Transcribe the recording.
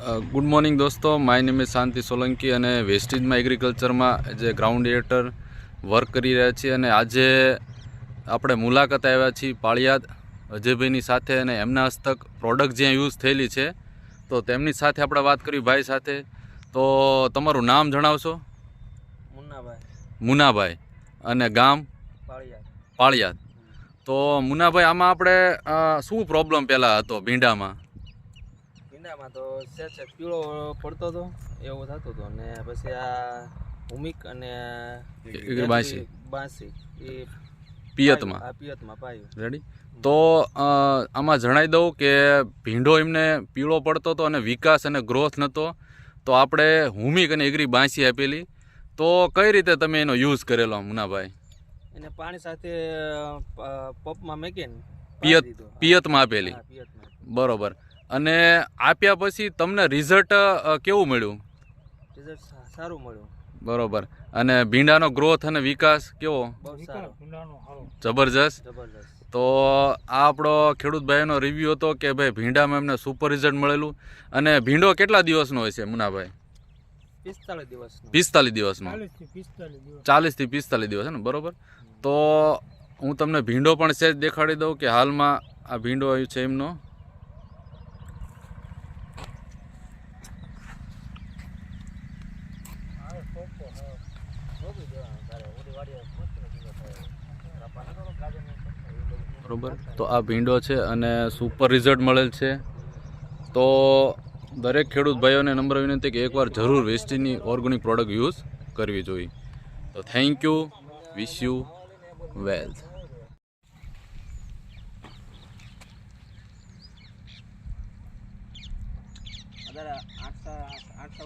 Good morning દોસ્તો. My name is Shanti Solanki અને વેસ્ટેજમાં એગ્રીકલ્ચરમાં જે ગ્રાઉન્ડ એટર વર્ક કરી રહ્યા છીએ અને આજે આપણે મુલાકાત આવ્યા છીએ પાળિયાદ અજયભાઈની સાથે અને એમના હસ્તક પ્રોડક્ટ જ્યાં યુઝ થયેલી છે તો તેમની સાથે આપણે વાત કરી ભાઈ સાથે. તો તમારું નામ જણાવશો? મુનાભાઈ મુનાભાઈ અને ગામ? પાળિયાદ. પાળિયાદ. તો મુનાભાઈ આમાં આપણે શું પ્રોબ્લેમ પહેલાં હતો ભીંડામાં? ભીંડામાં તો છે પીળો પડતો હતો એવું થતું હતું. અને પછી આ ભૂમિક અને બાંસી. બાંસી એ પિયતમાં. પિયતમાં પાયું. રેડી તો આમાં જણાવી દઉં કે ભીંડો એમને પીળો પડતો હતો અને વિકાસ અને ગ્રોથ નહોતો તો આપણે હુમિક અને એગરી બાંસી આપેલી. તો કઈ રીતે તમે એનો યુઝ કરેલો મુનાભાઈ એને પાણી સાથે પપમાં મેકીને પિયત પિયતમાં આપેલી. બરોબર. અને આપ્યા પછી તમને રિઝલ્ટ કેવું મળ્યું? રિઝલ્ટ સારું મળ્યું. બરોબર. અને ભીંડાનો ગ્રોથ અને વિકાસ કેવો? જબરજસ્ત. તો આ આપણો ખેડૂત ભાઈનો રિવ્યૂ હતો કે ભાઈ ભીંડામાં એમને સુપર રિઝલ્ટ મળેલું. અને ભીંડો કેટલા દિવસનો હોય છે મુનાભાઈ? પિસ્તાલીસ દિવસનો. ચાલીસથી પિસ્તાલીસ દિવસ. ને? બરોબર? તો હું તમને ભીંડો પણ સહેજ દેખાડી દઉં કે હાલમાં આ ભીંડો આવ્યું છે એમનો. બરોબર? તો આ ભીંડો છે અને સુપર રિઝલ્ટ મળેલ છે. તો દરેક ખેડૂત ભાઈઓને નંબર વિનંતી કે એકવાર જરૂર વેસ્ટીની ઓર્ગેનિક પ્રોડક્ટ યુઝ કરવી જોઈએ. તો thank you wish you wealth આઠ સા- આઠ